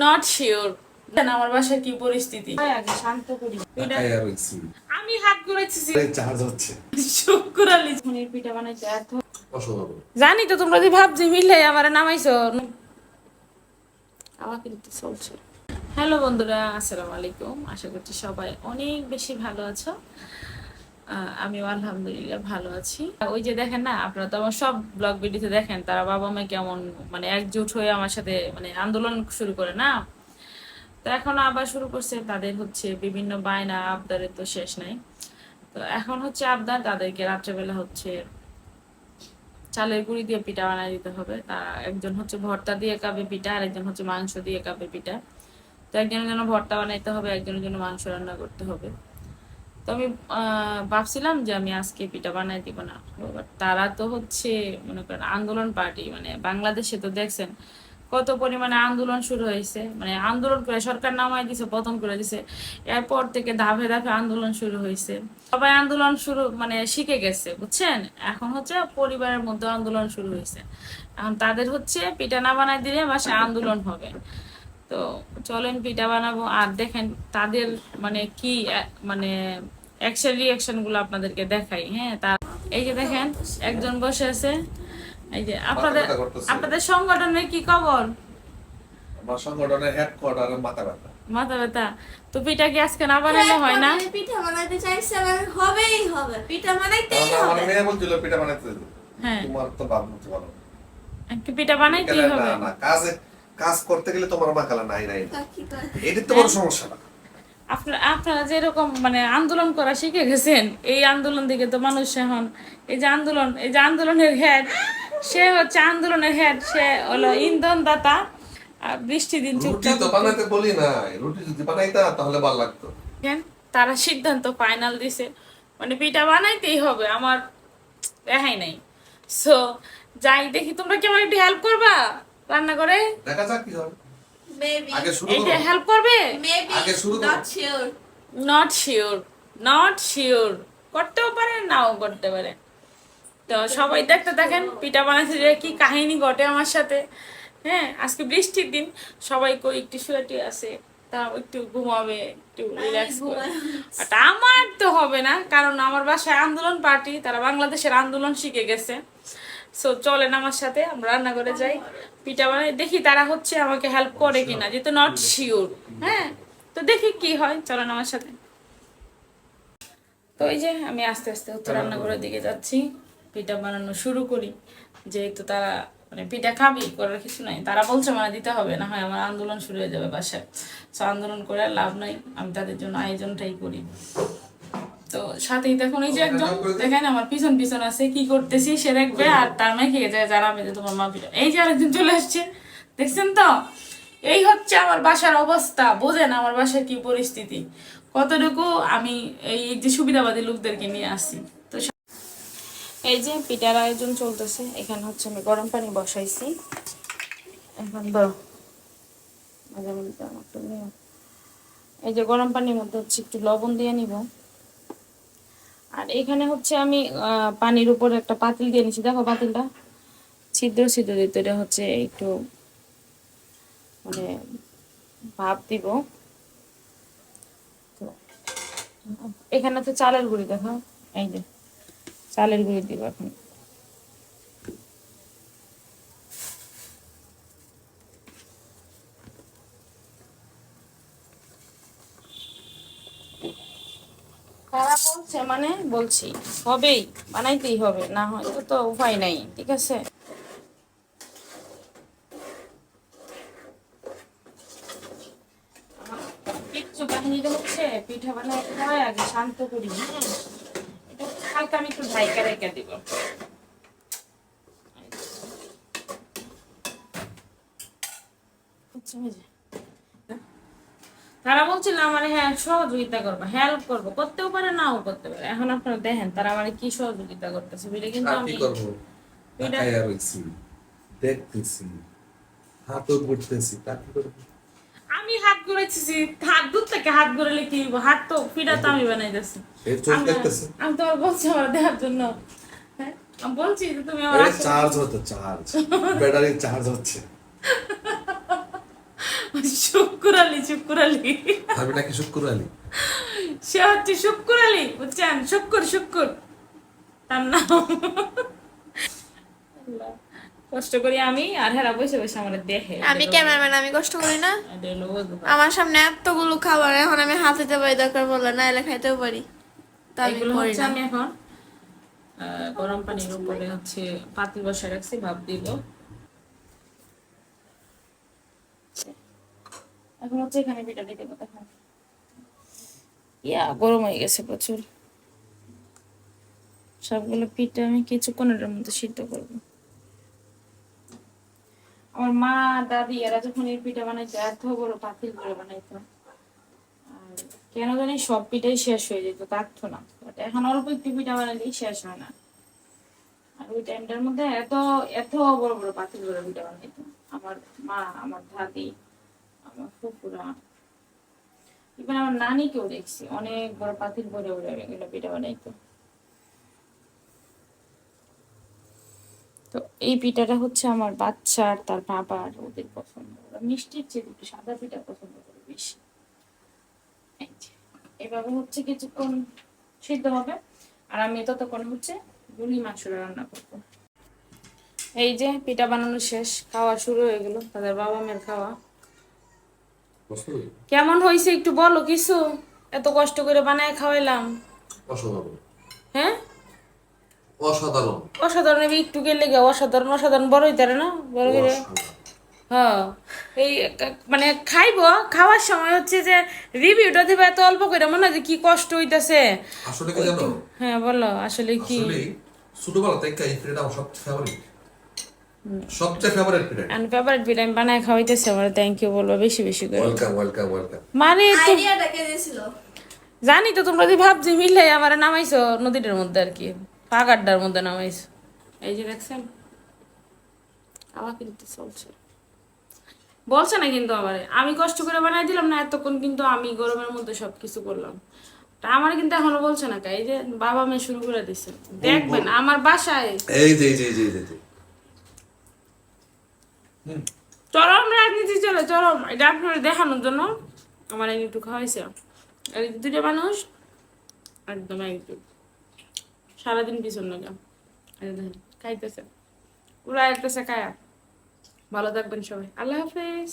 Not sure আমার বাসার কি পরিস্থিতি? আগে শান্ত করি। আমি হাত চার্জ হচ্ছে। শুক্র আলি। পনির পিঠা বানাইছে এত অসাধারণ। জানি তো তোমরা যে ভাবছি মিলে আমার নামাইছো। আবার কিন্তু চলছে। হ্যালো বন্ধুরা আসসালামু আলাইকুম। আশা করছি সবাই অনেক বেশি ভালো আছো। আমিও আলহামদুলিল্লাহ ভালো আছি। ওই যে দেখেন না, আপনারা তো আমার সব ব্লগ ভিডিওতে দেখেন, তারা বাবা মা কেমন মানে একজোট হয়ে আমার সাথে মানে আন্দোলন শুরু করে না? তো এখন আবার শুরু করছে, তাদের হচ্ছে বিভিন্ন বায়না, আবদারের তো শেষ নাই। তো এখন হচ্ছে আবদার, তাদেরকে রাত্রেবেলা হচ্ছে চালের গুঁড়ি দিয়ে পিঠা বানায় দিতে হবে। তা একজন হচ্ছে ভর্তা দিয়ে কাবে পিঠা আর একজন হচ্ছে মাংস দিয়ে কাবে পিঠা। তো একজনের জন্য ভর্তা বানাইতে হবে, একজনের জন্য মাংস রান্না করতে হবে। তো আমি ভাবছিলাম যে আমি আজকে পিঠা বানাই দিব না। তারা তো হচ্ছে, মনে করেন, আন্দোলন পার্টি মানে বাংলাদেশে তো দেখছেন কত পরিমাণে আন্দোলন শুরু হয়েছে। মানে আন্দোলন করে সরকার নামাই দিছে, পতন করে দিছে। এরপর থেকে ধাপে ধাপে আন্দোলন শুরু হয়েছে। সবাই আন্দোলন শুরু মানে শিখে গেছে, বুঝছেন? এখন হচ্ছে পরিবারের মধ্যে আন্দোলন শুরু হয়েছে। এখন তাদের হচ্ছে পিঠা না বানাই দিলে বাসায় আন্দোলন হবে। তো চলেন পিঠা বানাবো। আর দেখেন তাদের মানে কি মানে অ্যাকশন রিয়াকশনগুলো আপনাদেরকে দেখাই হ্যাঁ? তা এই যে দেখেন একজন বসে আছে। এই যে আপনাদের আপনাদের সংগঠনের কি খবর? আমার সংগঠনের হেডকোয়ার্টারে মাথা ব্যথা। মাথা ব্যথা। তো পিঠা কি আজকে না বানালে হয় না? আমি পিঠা বানাইতে চাইছি হবেই হবে। পিঠা বানাইতেই কারণ আমার মেয়ে বলছিল পিঠা বানাইতে। হ্যাঁ। তোমার তো বাপ না। একটু পিঠা বানাইতেই না হবে। না কাজে কাজ করতে গেলে তোমার মাকালা নাই নাই তো বড় সমস্যা না। আপনারা আপনারা যেরকম মানে আন্দোলন করা শিখে গেছেন এই আন্দোলন দিকে তো মানুষ এখন এই যে আন্দোলন এই যে আন্দোলনের হেড সে হচ্ছে আন্দোলনের হেড সে হলো ইন্ধন দাতা বৃষ্টি দিন চুপচাপ তো বানাইতে বলি না রুটি যদি বানাইতা তাহলে ভালো লাগতো। দেখেন, তারা সিদ্ধান্ত ফাইনাল দিছে। মানে পিঠা বানাইতেই হবে আমার রেহাই নাই। সো যাই দেখি তোমরা কি আমার একটু হেল্প করবা। রান্না করে দেখা যাক কি হবে আগে শুরু করো। হেল্প করবে? আগে শুরু not sure. Not sure not sure করতেও পারে নাও করতে পারে। তো সবাই দেখতে দেখেন পিঠা বানাইছে যে কি কাহিনী ঘটে আমার সাথে। হ্যাঁ আজকে বৃষ্টির দিন সবাই কই একটু শুয়েটি আছে তা একটু ঘুমাবে একটু রিল্যাক্স করে। আর আমার তো হবে না কারণ আমার বাসায় আন্দোলন পার্টি তারা বাংলাদেশের আন্দোলন শিখে গেছে। সো চলেন আমার সাথে, আমরা রান্না করে যাই। পিঠা বানাই, দেখি তারা হচ্ছে আমাকে হেল্প করে কিনা, যেহেতু নট শিওর হ্যাঁ তো দেখি কি হয়, চলেন আমার সাথে। তো এই যে, আমি আস্তে আস্তে হচ্ছে রান্নাঘরের দিকে যাচ্ছি, পিঠা বানানো শুরু করি। যেহেতু তারা মানে পিঠা খাবি করার কিছু নাই। তারা বলছে মানে দিতে হবে, না হয় আমার আন্দোলন শুরু হয়ে যাবে বাসায়। সো আন্দোলন করে লাভ নাই, আমি তাদের জন্য আয়োজনটাই করি। তো সাথেই দেখুন এই যে একজন দেখেন আমার পিছন পিছন আছে কি করতেছি সে দেখবে আর তার মেয়ে খেয়ে যায় জানাবে যে তোমার মা পিঠা এই যে আরেকজন চলে আসছে দেখছেন তো? এই হচ্ছে আমার বাসার অবস্থা বোঝেন আমার বাসার কি পরিস্থিতি। কতটুকু আমি এই যে সুবিধাবাদী লোকদেরকে নিয়ে আসি। তো এই যে পিঠার আয়োজন চলতেছে এখানে হচ্ছে আমি গরম পানি বসাইছি। এখন নিও। এই যে গরম পানির মধ্যে হচ্ছে একটু লবণ দিয়ে নিব। আর এখানে হচ্ছে আমি পানির উপর একটা পাতিল দিয়ে নিচ্ছি দেখো পাতিলটা। ছিদ্র ছিদ্র দিতে এটা হচ্ছে একটু মানে ভাপ দিব। তো, এখানে তো চালের গুঁড়ি দেখো। এই যে চালের গুঁড়ি দিব এখন তারা বলছে মানে বলছি, হবেই, বানাইতেই হবে, না হয়তো তো উপায় নাই, ঠিক আছে? হচ্ছে পিঠা হয় আগে শান্ত করি। এটা হালকা আমি একটু ঢাইকা রেখে দিব। আচ্ছা। তারা বলছিল আমার হ্যাঁ সহযোগিতা করব হেল্প করব। করতেও পারে নাও করতে পারে। এখন আপনারা দেখেন তারা আমার কি সহযোগিতা করতেছে বুঝলে কিন্তু আমি দেখতেছি হাতও ঘুরতেছি আমি হাত ঘুরেছি হাত দূর থেকে হাত ঘুরালে কি হাত তো পিঠা তো আমি বানাইতেছি। আমি- তোমার বলছি আমার দেওয়ার জন্য। হ্যাঁ? বলছি যে তুমি আমার চার্জ হতো চার্জ ব্যাটারি চার্জ হচ্ছে। শুক্কুর আলী শুক্কুর আলী আমি নাকি শুক্র আলী সে হচ্ছে শুক্কুর আলী বুঝছেন শুক্কুর শুক্কুর তার নাম কষ্ট করি আমি আর হেরা বসে বসে আমার দেখে আমি ক্যামেরাম্যান আমি কষ্ট করি না? আমার সামনে এতগুলো খাবার এখন আমি হাত দিতে পারি দরকার পড়লে না এলে খাইতেও পারি। তা আমি করি না। আমি এখন গরম পানির উপরে হচ্ছে পাতিল বসায় রাখছি ভাব দিব। ইয়া, গরম হয়ে গেছে প্রচুর। সবগুলো পিঠা আমি কিছুক্ষণের মধ্যে সিদ্ধ করব। আমার মা, দাদি এরা যখন এই পিঠা বানাইতো, এত বড় পাতিল করে বানাইতো। আর কেন জানি সব পিঠাই শেষ হয়ে যেত, থাকতো না। But এখন অল্প একটু পিঠা বানালেই শেষ হয় না। আর ওই টাইমটার মধ্যে এত এত বড় বড় পাতিল করে পিঠা বানাইতো। আমার মা, আমার দাদি আমার ফুপুরা ইভেন আমার নানিকেও দেখছি, অনেক বড় ভরে এগুলো পিঠা বানাইতো। তো এই পিঠাটা হচ্ছে আমার বাচ্চার তার বাবার ওদের পছন্দ। ওরা মিষ্টির চেয়ে একটু সাদা পিঠা পছন্দ করে বেশি। এভাবে হচ্ছে কিছুক্ষণ সিদ্ধ হবে, আর আমি ততক্ষণ হচ্ছে গুলি মাংসটা রান্না করব। এই যে, পিঠা বানানো শেষ, খাওয়া শুরু হয়ে গেল, তাদের বাবা মেয়ের খাওয়া। কেমন হয়েছে একটু বলো কিছু? এত কষ্ট করে বানায় খাওয়াইলাম। অসাধারণ। হ্যাঁ? অসাধারণ। অসাধারণ একটু গেলে গে অসাধারণ অসাধারণ বড় না? বড় হইলে? হ্যাঁ। এই মানে খাইবো খাওয়ার সময় হচ্ছে যে রিভিউটা দিবে এত অল্প করে মনে হয় যে কি কষ্ট হইতাছে। আসলে কি জানো? হ্যাঁ বলো আসলে কি? ছোটবেলা থেকে এই আমার সবচেয়ে ফেভারিট সবচেয়ে ফেভারিট পিঠা আমি ফেভারিট পিঠা আমি বানায় খাওয়াইতেছি আমার থ্যাংক ইউ বলব বেশি বেশি করে। ওয়েলকাম ওয়েলকাম ওয়েলকাম মানে আইডিয়াটা কে দিয়েছিল। জানি তো তোমরা যদি ভাবছি মিলে আমার নামাইছো নদীটার মধ্যে আর কি পাকাড্ডার মধ্যে নামাইছো। এই যে দেখছেন আবার কিন্তু চলছে। বলছে না কিন্তু আবার আমি কষ্ট করে বানাই দিলাম না এতক্ষণ কিন্তু আমি গরমের মধ্যে সবকিছু করলাম। তা আমার কিন্তু এখনও বলছে না কা, এই যে বাবা মেয়ে শুরু করে দিচ্ছে দেখবেন আমার বাসায় এই যে এই যে এই যে। চরম রাজনীতি চলে, চরম। এটা আপনার দেখানোর জন্য আমার এই একটু খাওয়াইছে আর দুটো মানুষ একদম একটু সারাদিন পিছন লাগে। খাইতেছে। একতেছে কায়া ভালো থাকবেন সবাই। আল্লাহ হাফেজ।